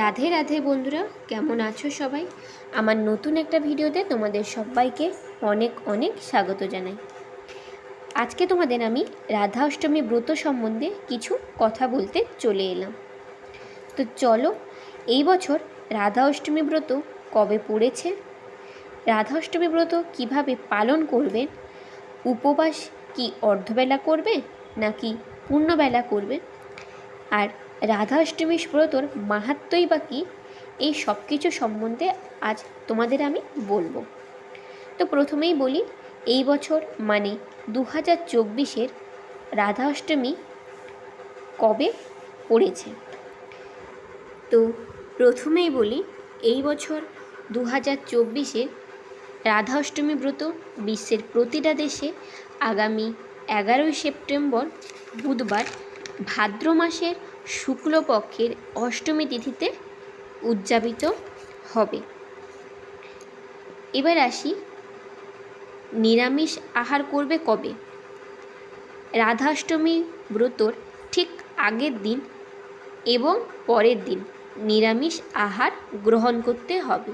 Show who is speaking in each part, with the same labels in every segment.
Speaker 1: রাধে রাধে বন্ধুরা, কেমন আছো সবাই? আমার নতুন একটা ভিডিওতে তোমাদের সবাইকে অনেক অনেক স্বাগত জানাই। আজকে তোমাদের আমি রাধা অষ্টমী ব্রত সম্বন্ধে কিছু কথা বলতে চলে এলাম। তো চলো, এই বছর রাধা অষ্টমী ব্রত কবে পড়েছে? রাধা অষ্টমী ব্রত কীভাবে পালন করবেন? উপবাস কি অর্ধবেলা করবে নাকি পূর্ণবেলা করবে? আর রাধা অষ্টমী ব্রতর মাহাত্মই বা কী? এই সব কিছু সম্বন্ধে আজ তোমাদের আমি বলব। তো প্রথমেই বলি, এই বছর মানে দু হাজার চব্বিশের রাধা অষ্টমী কবে পড়েছে? তো প্রথমেই বলি, এই বছর দু হাজার চব্বিশে রাধা অষ্টমী ব্রত বিশ্বের প্রতিটা দেশে আগামী এগারোই সেপ্টেম্বর বুধবার ভাদ্র মাসের শুক্লপক্ষের অষ্টমী তিথিতে উদযাপিত হবে। এবার আসি, নিরামিষ আহার করবে কবে? রাধাষ্টমী ব্রতর ঠিক আগের দিন এবং পরের দিন নিরামিষ আহার গ্রহণ করতে হবে।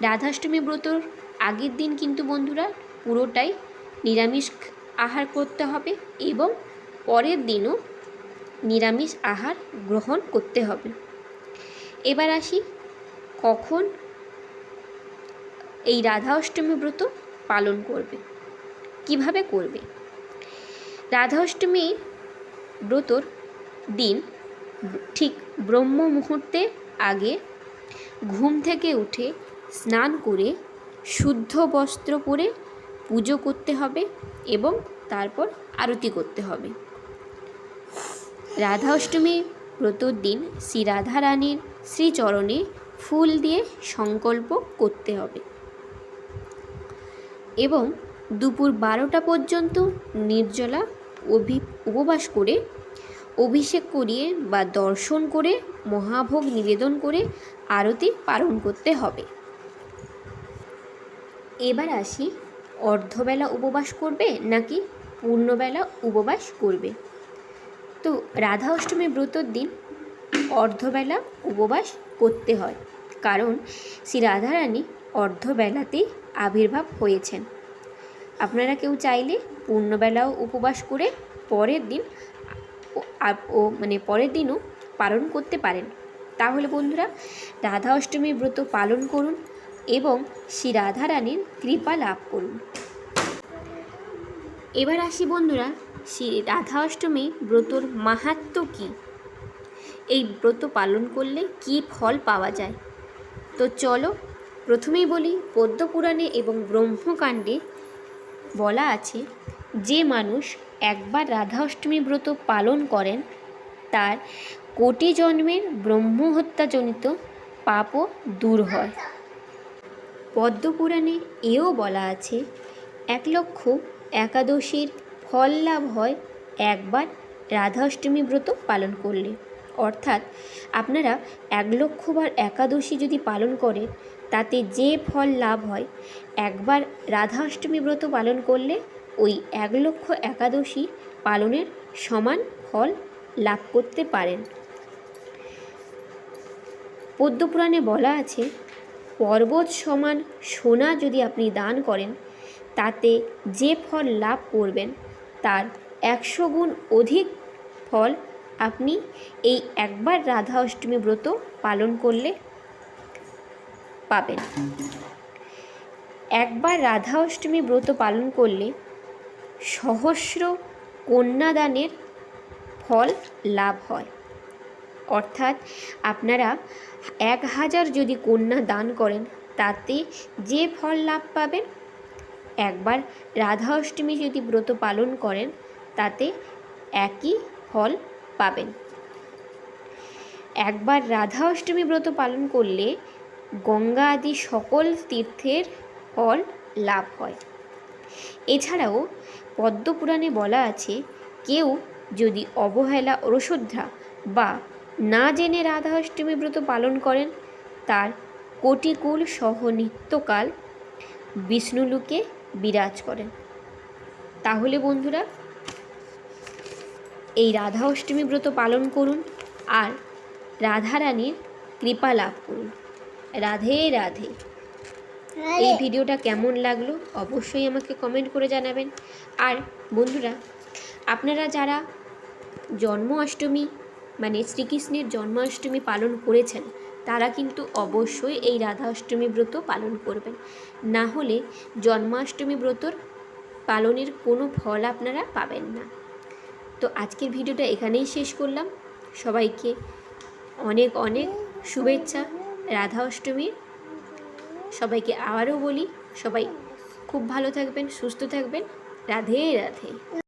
Speaker 1: রাধাষ্টমী ব্রতর আগের দিন কিন্তু বন্ধুরা পুরোটাই নিরামিষ আহার করতে হবে এবং পরের দিনও নিরামিষ আহার গ্রহণ করতে হবে। এবার আসি কখন এই রাধা অষ্টমী ব্রত পালন করবে, কীভাবে করবে? রাধা অষ্টমী ব্রতর দিন ঠিক ব্রহ্ম মুহূর্তে আগে ঘুম থেকে উঠে স্নান করে শুদ্ধ বস্ত্র পরে পুজো করতে হবে এবং তারপর আরতি করতে হবে। রাধা অষ্টমী ব্রতর দিন শ্রী রাধা রানীর শ্রীচরণে ফুল দিয়ে সংকল্প করতে হবে। এবং দুপুর বারোটা পর্যন্ত নির্জলা অভি উপবাস করে, অভিষেক করিয়ে বা দর্শন করে, মহাভোগ নিবেদন করে আরতি পালন করতে হবে। এবার আসি, অর্ধবেলা উপবাস করবে নাকি পূর্ণবেলা উপবাস করবে? তো রাধা অষ্টমী ব্রতর দিন অর্ধবেলা উপবাস করতে হয়। কারণ শ্রী রাধারানী অর্ধবেলাতেই আবির্ভাব হয়েছেন। আপনারা কেউ চাইলে পূর্ণবেলাও উপবাস করে পরের দিন ও মানে পরের দিনও পালন করতে পারেন। তাহলে বন্ধুরা রাধা অষ্টমী ব্রত পালন করুন এবং শ্রী রাধারানীর কৃপা লাভ করুন। এবার আসি বন্ধুরা শ্রী রাধা অষ্টমী ব্রতর মাহাত্ম কী? এই ব্রত পালন করলে কি ফল পাওয়া যায়? তো চলো, প্রথমেই বলি পদ্মপুরাণে এবং ব্রহ্মকাণ্ডে বলা আছে, যে মানুষ একবার রাধা অষ্টমী ব্রত পালন করেন, তার কোটি জন্মের ব্রহ্মহত্যাজনিত পাপও দূর হয়। পদ্মপুরাণে এও বলা আছে, এক লক্ষ একাদশীর ফল লাভ হয়, একবার রাধা অষ্টমী ব্রত পালন করলে। অর্থাৎ আপনারা এক লক্ষবার একাদশী যদি পালন করেন, তাতে যে ফল লাভ হয়, একবার রাধা অষ্টমী ব্রত পালন করলে ওই এক লক্ষ একাদশী পালনের সমান ফল লাভ করতে পারেন। পদ্মপুরাণে বলা আছে, পর্বত সমান সোনা যদি আপনি দান করেন, তাতে যে ফল লাভ করবেন একশো গুণ অধিক ফল আপনি এই একবার রাধা অষ্টমী ব্রত পালন করলে পাবেন। একবার রাধা অষ্টমী ব্রত পালন করলে সহস্র কন্যাদানের ফল লাভ হয়। অর্থাৎ আপনারা এক হাজার যদি কন্যা দান করেন, তাতে যে ফল লাভ পাবেন একবার রাধা অষ্টমী যদি ব্রত পালন করেন, তাতে একই ফল পাবেন। একবার রাধা অষ্টমী ব্রত পালন করলে গঙ্গা আদি সকল তীর্থের ফল লাভ হয়। এছাড়াও পদ্মপুরাণে বলা আছে, কেউ যদি অবহেলা রসোদ্ধা বা না জেনে রাধা অষ্টমী ব্রত পালন করেন, তার কোটিকুল সহ নিত্যকাল বিষ্ণুলোকে বিরাজ করেন। তাহলে বন্ধুরা এই রাধা অষ্টমী ব্রত পালন করুন আর রাধারানীর কৃপা লাভ করুন। রাধে রাধে। এই ভিডিওটা কেমন লাগল অবশ্যই আমাকে কমেন্ট করে জানাবেন। আর বন্ধুরা আপনারা যারা জন্ম অষ্টমী মানে শ্রীকৃষ্ণের জন্মাষ্টমী পালন করেছেন তারা কিন্তু অবশ্যই এই রাধা অষ্টমী ব্রত পালন করবেন। না হলে জন্মাষ্টমী ব্রতর পালনের কোনো ফল আপনারা পাবেন না। তো আজকের ভিডিওটা এখানেই শেষ করলাম। সবাইকে অনেক অনেক শুভেচ্ছা। রাধা অষ্টমীর সবাইকে আবারও বলি, সবাই খুব ভালো থাকবেন, সুস্থ থাকবেন। রাধে রাধে।